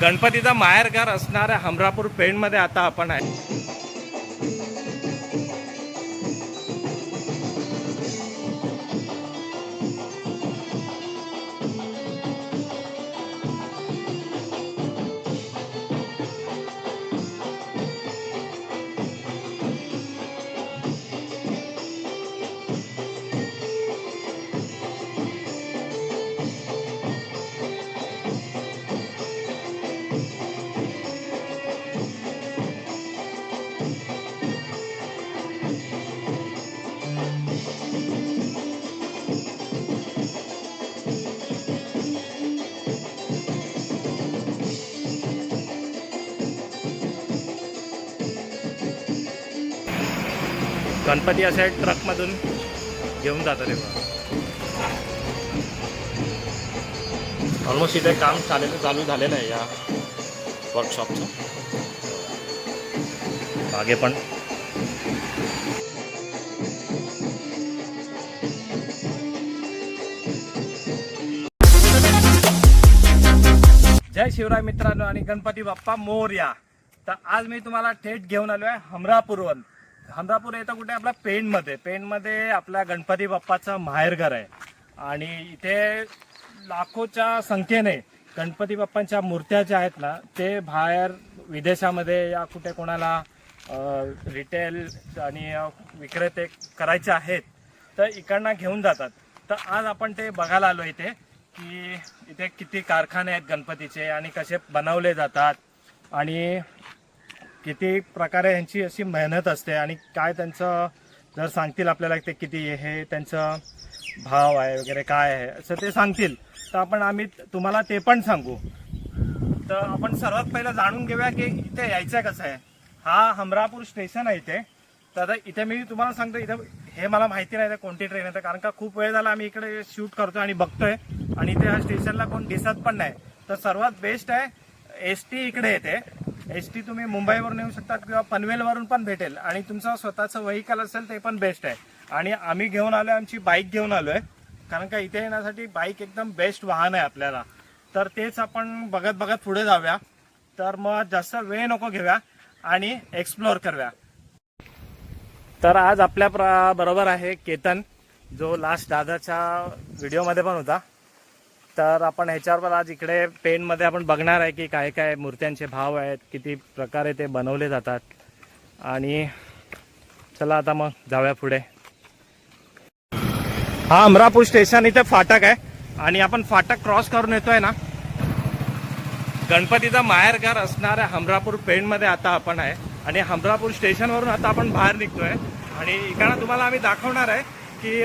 गणपतीचा माहेरघर असणाऱ्या हमरापूर पेणमध्ये आता आपण आहे. गणपती असे ट्रकमधून घेऊन जातात तेव्हा ऑलमोस्ट इथे काम चालेलं चालू झालेलं आहे या वर्कशॉपचं मागे पण. जय शिवराय मित्रांनो आणि गणपती बाप्पा मोर्या. तर आज मी तुम्हाला थेट घेऊन आलो आहे हमरापूरवर हमरापूर येतं कुठे? आपल्या पेणमध्ये. पेणमध्ये आपल्या गणपती बाप्पाचं माहेरघर आहे. आणि इथे लाखोच्या संख्येने गणपती बाप्पांच्या मूर्त्या ज्या आहेत ना ते बाहेर विदेशामध्ये या कुठे कोणाला रिटेल आणि विक्रेते करायचे आहेत तर इकडनं घेऊन जातात. तर आज आपण ते बघायला आलो इथे की इथे किती कारखाने आहेत गणपतीचे आणि कसे बनवले जातात. आणि किती प्रकारे यांची अशी मेहनत असते आणि काय त्यांचं जर सांगतील आपल्याला ते किती हे त्यांचं भाव आहे वगैरे काय आहे असं ते सांगतील. तर आपण आम्ही तुम्हाला ते पण सांगू. तर आपण सर्वात पहिलं जाणून घेऊया की इथे यायचं कसं आहे. हा हमरापूर स्टेशन आहे इथे. तर आता इथे मी तुम्हाला सांगतो इथे हे मला माहिती नाही कोणती ट्रेन आहे. कारण का खूप वेळ झाला आम्ही इकडे शूट करतोय आणि बघतोय. आणि इथे ह्या स्टेशनला कोण दिसत पण नाही. तर सर्वात बेस्ट आहे एस टी इकडे येते. एस टी तुम्ही मुंबईवरून येऊ शकता किंवा पनवेलवरून पण भेटेल. आणि तुमचं स्वतःचं व्हेकल असेल ते पण बेस्ट आहे. आणि आम्ही घेऊन आलोय आमची बाईक घेऊन आलोय. कारण का इथे येण्यासाठी बाईक एकदम बेस्ट वाहन आहे आपल्याला. तर तेच आपण बघत बघत पुढे जाऊया. तर मग जास्त वेळ नको घेऊया आणि एक्सप्लोअर करूया. तर आज आपल्या प्र- बरोबर आहे केतन जो लास्ट दादाच्या व्हिडिओमध्ये पण होता. तर आपण ह्याच्यावर आज इकडे पेनमध्ये आपण बघणार आहे की काय काय मूर्त्यांचे भाव आहेत किती प्रकारे ते बनवले जातात. आणि चला आता मग जाऊया पुढे. हा अमरापूर स्टेशन इथे फाटक आहे. आणि आपण फाटक क्रॉस करून येतोय ना. गणपतीचा माहेरघर असणाऱ्या हमरापूर पेणमध्ये आता आपण आहे. आणि हमरापूर स्टेशनवरून आता आपण बाहेर निघतोय. आणि इकडं तुम्हाला आम्ही दाखवणार आहे की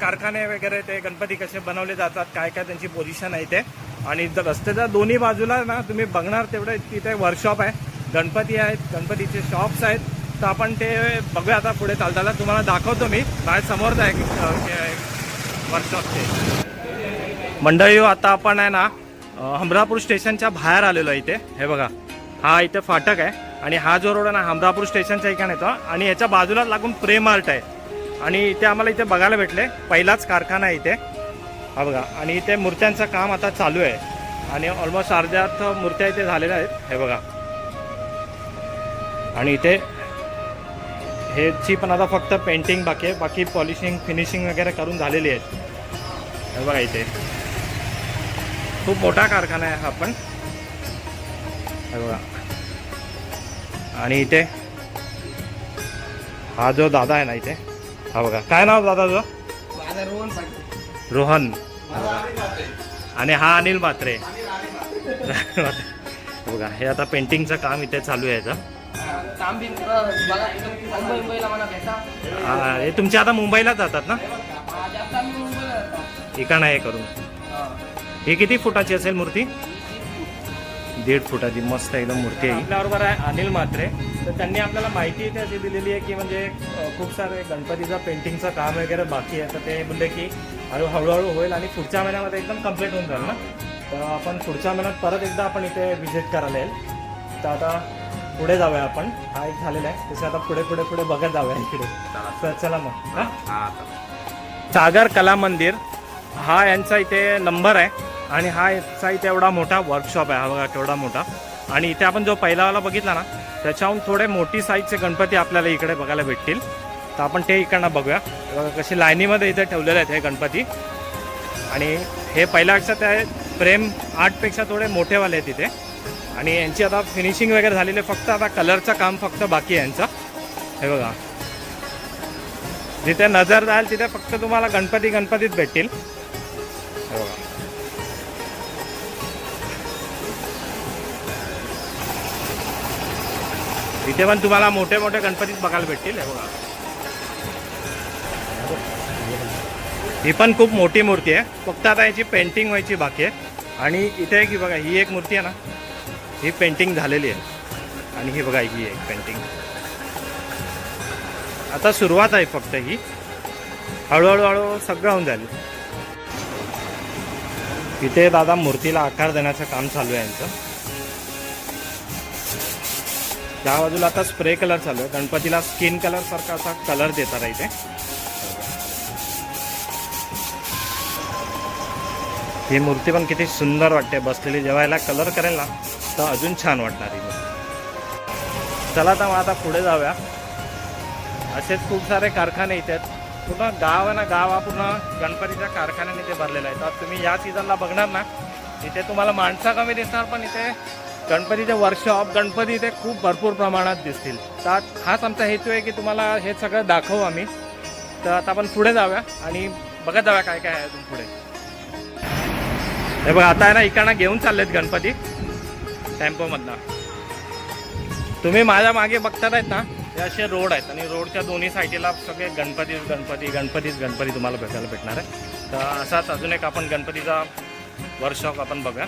कारखाने वगैरे ते गणपती कसे बनवले जातात काय काय त्यांची पोझिशन आहे ते. आणि जर रस्त्याच्या दोन्ही बाजूला ना तुम्ही बघणार तेवढे तिथे वर्कशॉप आहे. गणपती आहेत गणपतीचे शॉप्स आहेत. तर आपण ते बघूया आता पुढे चालताना. तुम्हाला दाखवतो मी. बाहेर समोर आहे वर्कशॉपचे मंडळी आता आपण आहे ना अ, हमरापूर स्टेशनच्या बाहेर आलेलो आहे इथे. हे बघा. हा इथे फाटक आहे. आणि हा जो रोड आहे ना हमरापूर स्टेशनच्या ठिकाणी येतो. आणि याच्या बाजूला लागून प्रेम आर्ट आहे. आणि इथे आम्हाला इथे बघायला भेटले. पहिलाच कारखाना आहे इथे. हा बघा. आणि इथे मूर्त्यांचं काम आता चालू आहे. आणि ऑलमोस्ट अर्ध्यात मूर्त्या इथे झालेल्या आहेत. हे बघा. आणि इथे ह्याची पण आता फक्त पेंटिंग बाकी आहे. बाकी पॉलिशिंग फिनिशिंग वगैरे करून झालेली आहेत. हे बघा इथे. खूप मोठा कारखाना आहे हा पण. हे बघा. आणि इथे हा जो दादा आहे ना इथे. हा बघा. काय नाव दादा जो माझा रोहन आणि हा अनिल म्हात्रे. हे बघा हे आता पेंटिंगचं काम इथे चालू आहे हा, तुमचे आता मुंबईला जातात ना? जास्त आम्ही मुंबईला जातो. इकडं हे करून. ही किती फुटाची असेल मूर्ती? दीड फुटाची मस्त एकदम मूर्ती आहे आपल्याबरोबर आहे अनिल म्हात्रे. तर त्यांनी आपल्याला माहिती इथे अशी दिलेली आहे की म्हणजे खूप सारे गणपतीचं पेंटिंगचं काम वगैरे बाकी आहे. तर ते बोलले की हळू हळूहळू होईल आणि पुढच्या महिन्यामध्ये एकदम कंप्लीट होऊन जाईल ना? तर आपण पुढच्या महिन्यात परत एकदा आपण इथे व्हिजिट करायला येईल. तर आता पुढे जाऊया आपण. हा एक झालेला आहे. तसं आता पुढे पुढे पुढे बघत जाऊया इकडे. तर चला मग हा? सागर कला मंदिर हा यांचा इथे नंबर आहे. आणि हा याचा इथे एवढा मोठा वर्कशॉप आहे हा बघा केवढा मोठा. आणि इथे आपण जो पहिलावाला बघितला ना त्याच्याहून थोडे मोठी साईजचे गणपती आपल्याला इकडे बघायला भेटतील. तर आपण ते इकडनं बघूया. बघा कसे लाईनीमध्ये इथे ठेवलेले आहेत हे गणपती. आणि हे पहिल्यापेक्षा ते प्रेम आर्टपेक्षा थोडे मोठेवाले आहेत इथे. आणि यांची आता फिनिशिंग वगैरे झालेली फक्त आता कलरचं काम फक्त बाकी आहे यांचं. हे बघा. जिथे नजर जाईल तिथे फक्त तुम्हाला गणपती गणपतीच भेटतील. हे बघा. इथे पण तुम्हाला मोठे मोठे गणपतीच बघायला भेटतील हे बघा. ही पण खूप मोठी मूर्ती आहे. फक्त आता याची पेंटिंग व्हायची बाकी आहे. आणि इथे की बघा ही एक मूर्ती आहे ना ही पेंटिंग झालेली आहे. आणि ही बघा ही एक पेंटिंग आता सुरुवात आहे फक्त ही. हळूहळू हळूहळू सगळं होऊन जाईल. इथे दादा मूर्तीला आकार देण्याचं काम चालू आहे यांचं. त्या बाजूला आता स्प्रे कलर चालू आहे. गणपतीला स्किन कलर सारखा असा कलर देतात इथे. ही मूर्ती पण किती सुंदर वाटते. बसलेली जेव्हा याला कलर करेल ना तर अजून छान वाटणार ही चला तर मग आता पुढे जाऊया. असेच खूप सारे कारखाने इथे आहेत. पूर्ण गाव आहे ना गाव हा पूर्ण गणपतीच्या कारखान्याने इथे भरलेला आहे. तर तुम्ही या सीझनला बघणार ना इथे तुम्हाला माणसं कमी दिसणार पण इथे गणपतीचे वर्कशॉप गणपती इथे खूप भरपूर प्रमाणात दिसतील. तर हाच आमचा हेतू आहे की तुम्हाला हे सगळं दाखवू आम्ही. तर आता आपण पुढे जाऊया आणि बघत जाऊया काय काय आहे अजून पुढे. हे बघा आता आहे ना इकडनं घेऊन चाललेत गणपती. टेम्पोमधनं. तुम्ही माझ्या मागे बघतात आहेत ना हे असे रोड आहेत आणि रोडच्या दोन्ही साईडला सगळे गणपतीच गणपती गणपतीच गणपती तुम्हाला भेटायला भेटणार आहे. तर असाच अजून एक आपण गणपतीचा वर्कशॉप आपण बघा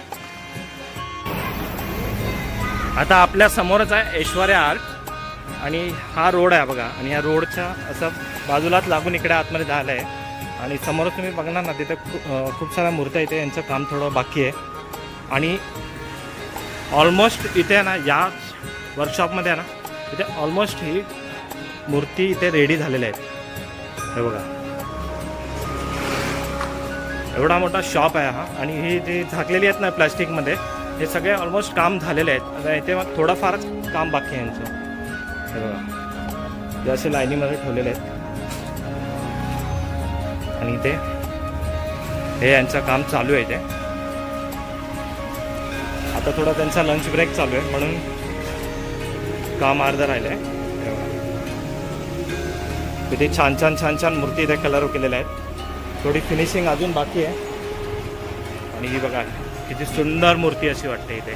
आता आपल्या समोरच आहे ऐश्वर्या आर्ट. आणि हा रोड आहे बघा. आणि या रोडच्या असं बाजूलाच लागून इकडे आतमध्ये झालं आहे आणि समोरच तुम्ही बघणार ना तिथे खूप खूप साऱ्या मूर्त्या इथे यांचं काम थोडं बाकी आहे. आणि ऑलमोस्ट इथे आहे ना या वर्कशॉपमध्ये आहे ना इथे ऑलमोस्ट ही मूर्ती इथे रेडी झालेल्या आहेत. हे बघा. एवढा मोठा शॉप आहे हा. आणि ही जी झाकलेली आहेत ना प्लास्टिकमध्ये हे सगळे ऑलमोस्ट काम झालेले आहेत. आता इथे मग काम बाकी आहे यांचं. हे बघा. जे असे लाईनीमध्ये ठेवलेले आहेत. आणि इथे हे यांचं काम चालू आहे इथे. आता थोडा त्यांचा लंच ब्रेक चालू आहे. म्हणून काम अर्धं राहिलं. आहे तिथे छान छान छान छान मूर्ती इथे कलर केलेल्या आहेत. थोडी फिनिशिंग अजून बाकी आहे. आणि ही बघा. किती सुंदर मूर्ती अशी वाटते इथे.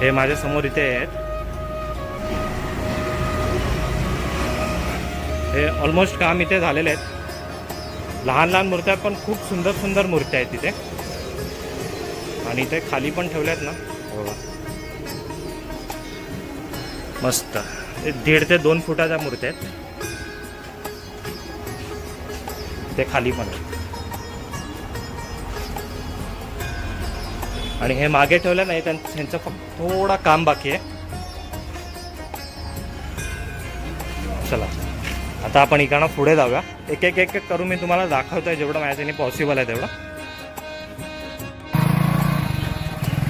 हे माझ्यासमोर इथे आहेत. हे ऑलमोस्ट काम इथे झालेले आहेत. लहान लहान मूर्त्या पण खूप सुंदर सुंदर मूर्त्या आहेत तिथे आणि इथे खाली पण ठेवल्या आहेत ना. बघा मस्त दीड ते दोन फुटाच्या मूर्त्या आहेत. ते खाली पण आणि हे मागे ठेवलं नाही त्यां- त्यांचं फक्त थोडा काम बाकी आहे. चला. आता आपण इकडनं पुढे जाऊया. एक एक एक एक करून मी तुम्हाला दाखवतोय जेवढं माझ्याने पॉसिबल आहे तेवढं.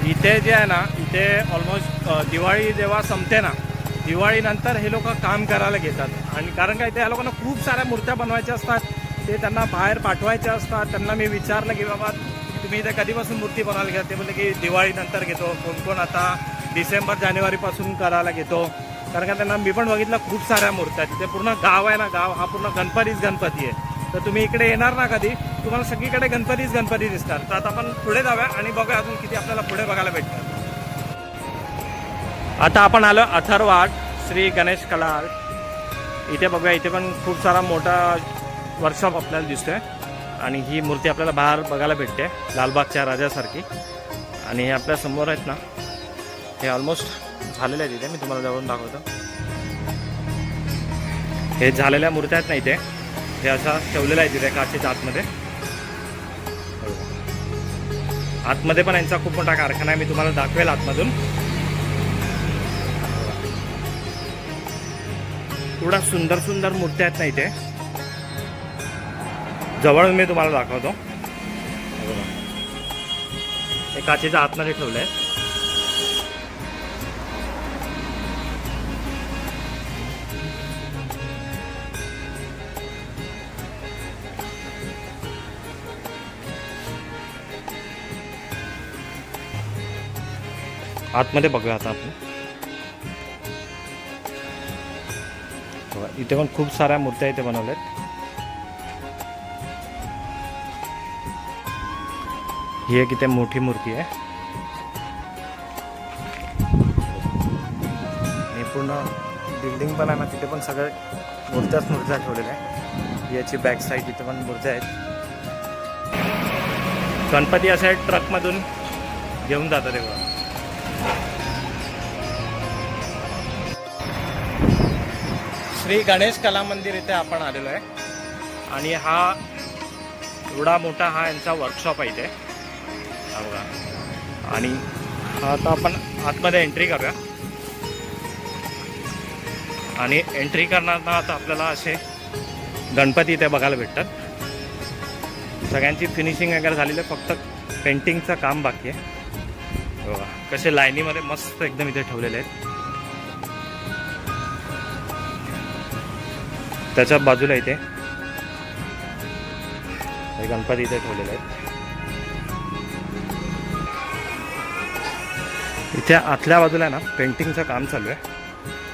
इथे जे आहे ना इथे ऑलमोस्ट दिवाळी जेव्हा संपते ना दिवाळीनंतर हे लोक काम करायला घेतात. आणि कारण काय ते ह्या लोकांना खूप साऱ्या मूर्त्या बनवायच्या असतात ते त्यांना बाहेर पाठवायच्या असतात त्यांना मी विचारलं की बाबा तुम्ही इथे कधीपासून मूर्ती बनवायला घ्या ते म्हणजे की दिवाळीनंतर घेतो. कोण कोण आता डिसेंबर जानेवारीपासून करायला घेतो. कारण का त्यांना मी पण बघितलं खूप साऱ्या मूर्त्या आहेत. तिथे पूर्ण गाव आहे ना गाव हा पूर्ण गणपतीच गणपती आहे. तर तुम्ही इकडे येणार ना कधी तुम्हाला सगळीकडे गणपतीच गणपती दिसतात. तर आता आपण पुढे जाऊया आणि बघूया अजून किती आपल्याला पुढे बघायला भेटतात आता आपण आलो अथर्वाड श्री गणेश कला इथे बघूया इथे पण खूप सारा मोठा वर्कशॉप आपल्याला दिसतोय. आणि ही मूर्ती आपल्याला बाहेर बघायला भेटते लालबागच्या राजासारखी. आणि हे आपल्यासमोर आहेत ना हे ऑलमोस्ट झालेले आहेत इथे. मी तुम्हाला जवळून दाखवतो. हे झालेल्या मूर्त्या आहेत ना इथे. हे अशा ठेवलेल्या आहेत तिथे काचेच्या आतमध्ये. आतमध्ये पण यांचा खूप मोठा कारखाना आहे. मी तुम्हाला दाखवेल आतमधून. एवढा सुंदर सुंदर मूर्त्या आहेत ना इथे. जवळ मी तुम्हाला दाखवतो. हे काचेच्या आतमध्ये ठेवलं आहे आतमध्ये बघूया आता आपण. इथे पण खूप साऱ्या मूर्त्या इथे बनवल्या आहेत ही एक इथे मोठी मूर्ती आहे. आणि पूर्ण बिल्डिंग पण आहे ना तिथे पण सगळ्या मूर्त्याच मूर्त्या ठेवलेल्या आहे याची बॅक साईड इथे पण मूर्त्या आहेत. गणपती असे ट्रकमधून घेऊन जातात ते श्री गणेश कला मंदिर इथे आपण आलेलो आहे. आणि हा एवढा मोठा हा यांचा वर्कशॉप आहे इथे. हा बघा. आणि आता आपण आतमध्ये एंट्री करूया. आणि एंट्री करणारना आता आपल्याला असे गणपती इथे बघायला भेटतात. सगळ्यांची फिनिशिंग वगैरे झालेली आहे फक्त पेंटिंगचं काम बाकी आहे. बघा कसे लाईनीमध्ये मस्त एकदम इथे ठेवलेले आहेत. त्याच्या बाजूला इथे गणपती इथे ठेवलेले आहेत. इथे आतल्या बाजूला आहे ना पेंटिंगचं काम चालू आहे.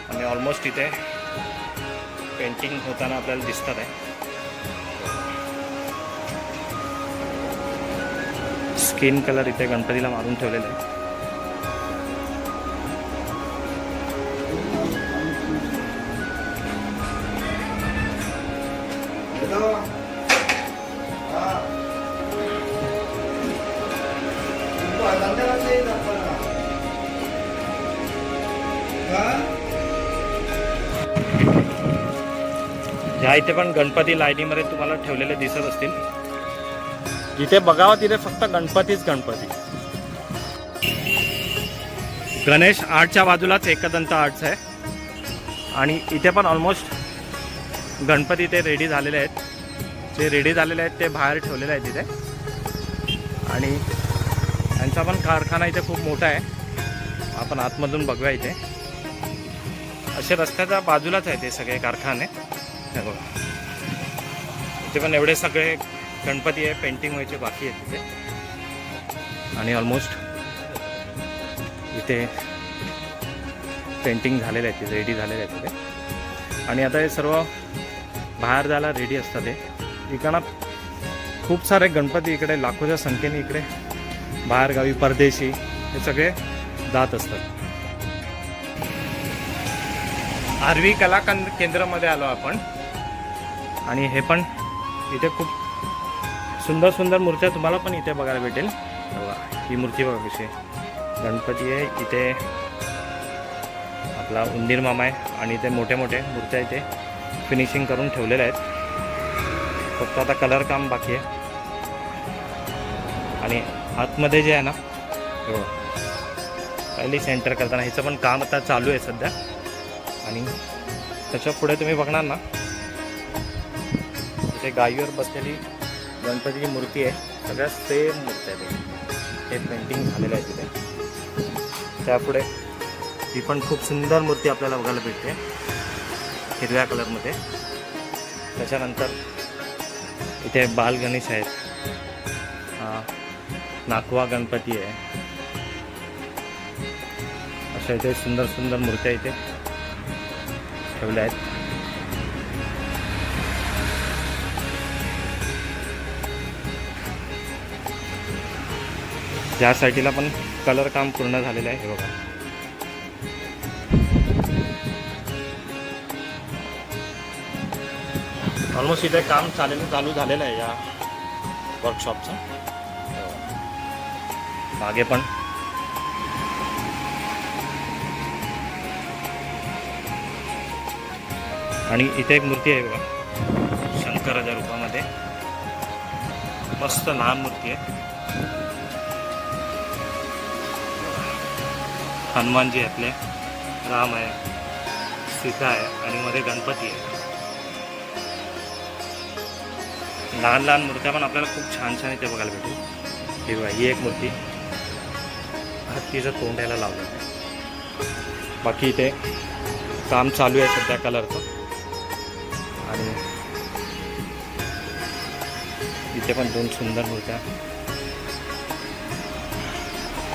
आणि ऑलमोस्ट इथे पेंटिंग होताना आपल्याला दिसतात आहे. स्किन कलर इथे गणपतीला मारून ठेवलेला आहे. ह्या इथे पण गणपती लाईनीमध्ये तुम्हाला ठेवलेले दिसत असतील. जिथे बघावं तिथे फक्त गणपतीच गणपती. गणेश आर्टच्या बाजूलाच एकदंत आर्ट्स आहे. आणि इथे पण ऑलमोस्ट गणपती इथे रेडी झालेले आहेत. जे रेडी झालेले आहेत ते बाहेर ठेवलेले आहेत तिथे आणि यांचा पण कारखाना इथे खूप मोठा आहे. आपण आतमधून बघूया इथे. असे रस्त्याच्या बाजूलाच आहे ते सगळे कारखाने. हे बघा. इथे पण एवढे सगळे गणपती आहे पेंटिंग व्हायचे बाकी आहेत तिथे. आणि ऑलमोस्ट इथे पेंटिंग झालेले आहेत तिथे रेडी झालेले आहेत तिथे. आणि आता हे सर्व बाहेर जायला रेडी असतात हे. इकडं खूप सारे गणपती इकडे लाखोच्या संख्येने इकडे बाहेरगावी परदेशी हे सगळे जात असतात. आरवी कलाकंद केंद्रामध्ये आलो आपण. आणि हे पण इथे खूप सुंदर सुंदर मूर्त्या तुम्हाला पण इथे बघायला भेटेल. बघा ही मूर्ती बघा कशी गणपती आहे इथे आपला उंदीर मामा आहे आणि इथे मोठे मोठे मूर्त्या इथे फिनिशिंग करून ठेवलेल्या आहेत. फक्त आता कलर काम बाकी आहे. आणि आतमध्ये जे आहे ना हो पहिली सेंटर करताना ह्याचं पण काम आता चालू आहे सध्या. आणि त्याच्या पुढे तुम्ही बघणार ना ते गायीवर बसलेली गणपतीची मूर्ती आहे. सगळ्या सेम मूर्ती आहे हे पेंटिंग झालेलं आहे तिथे. त्यापुढे ही पण खूप सुंदर मूर्ती आपल्याला बघायला भेटते. हिरव्या कलरमध्ये. त्याच्यानंतर इथे बाल गणेश आहेत. नाकवा गणपती आहे. अशा इथे सुंदर सुंदर मूर्त्या इथे ठेवल्या आहेत. या साईडला पण कलर काम पूर्ण झालेलं आहे हे बघा. ऑलमोस्ट इथे काम चालेल चालू झालेलं आहे या वर्कशॉपचं मागे पण. आणि इथे एक मूर्ती आहे बघा शंकराच्या रूपामध्ये. मस्त लहान मूर्ती आहे. हनुमानजी आपले राम आहे सीता आहे आणि मध्ये गणपती आहे. लहान लहान मूर्त्या पण आपल्याला खूप छान छान इथे बघायला भेटेल. ही बघा ही एक मूर्ती. हत्तीचं तोंड यायला लावलं आहे. बाकी इथे काम चालू आहे सध्या कलरचं आणि इथे पण दोन सुंदर मूर्त्या.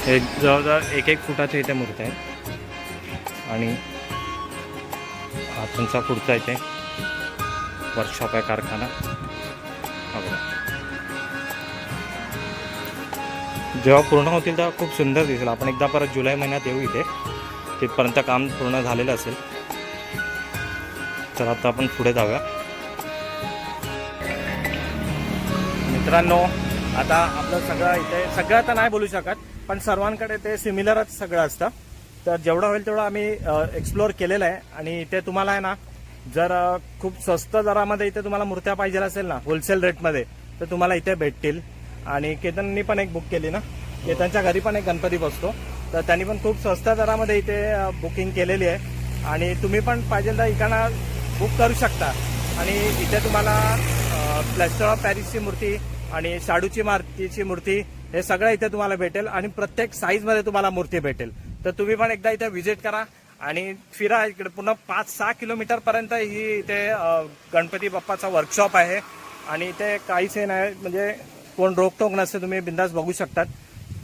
हे जवळजवळ एक एक फुटाच्या इथे मूर्ती आहेत. आणि हा तुमचा पुढचा इथे वर्कशॉप आहे कारखाना. जेव्हा पूर्ण होतील तेव्हा खूप सुंदर दिसेल. आपण एकदा परत जुलै महिन्यात येऊ इथे. तिथपर्यंत काम पूर्ण झालेलं असेल. तर आता आपण पुढे जाऊया. मित्रांनो आता आपलं सगळं इथे सगळं तर नाही बोलू शकत पण सर्वांकडे ते सिमिलरच सगळं असतं. तर जेवढं होईल तेवढं आम्ही एक्सप्लोअर केलेलं आहे. आणि इथे तुम्हाला आहे ना जर खूप स्वस्त दरामध्ये इथे तुम्हाला मूर्त्या पाहिजे असेल ना होलसेल रेटमध्ये तर तुम्हाला इथे भेटतील. आणि केतननी पण एक बुक केली ना केतनच्या घरी पण एक गणपती बसतो. तर त्यांनी पण खूप स्वस्त दरामध्ये इथे बुकिंग केलेली आहे. आणि तुम्ही पण पाहिजे तर इकडनं बुक करू शकता. आणि इथे तुम्हाला प्लॅस्टर ऑफ पॅरिसची मूर्ती आणि शाडूची मारुतीची मूर्ती हे सगळं इथे तुम्हाला भेटेल आणि प्रत्येक साईजमध्ये तुम्हाला मूर्ती भेटेल. तर तुम्ही पण एकदा इथे व्हिजिट करा आणि फिरा इकडे. पुन्हा पाच सहा किलोमीटरपर्यंत ही इथे गणपती बाप्पाचा वर्कशॉप आहे. आणि इथे काहीच हे नाही म्हणजे कोण रोकटोक नसते तुम्ही बिंदास बघू शकतात.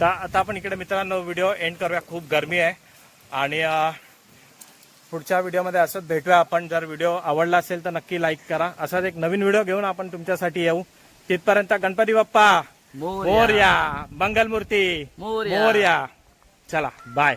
तर आता आपण इकडे मित्रांनो व्हिडिओ एंड करूया. खूप गरमी आहे. आणि पुढच्या व्हिडिओमध्ये असंच भेटूया आपण. जर व्हिडिओ आवडला असेल तर नक्की लाईक करा. असाच एक नवीन व्हिडिओ घेऊन आपण तुमच्यासाठी येऊ. तिथपर्यंत गणपती बाप्पा! मोरया. मंगलमूर्ती. मोर्या चला बाय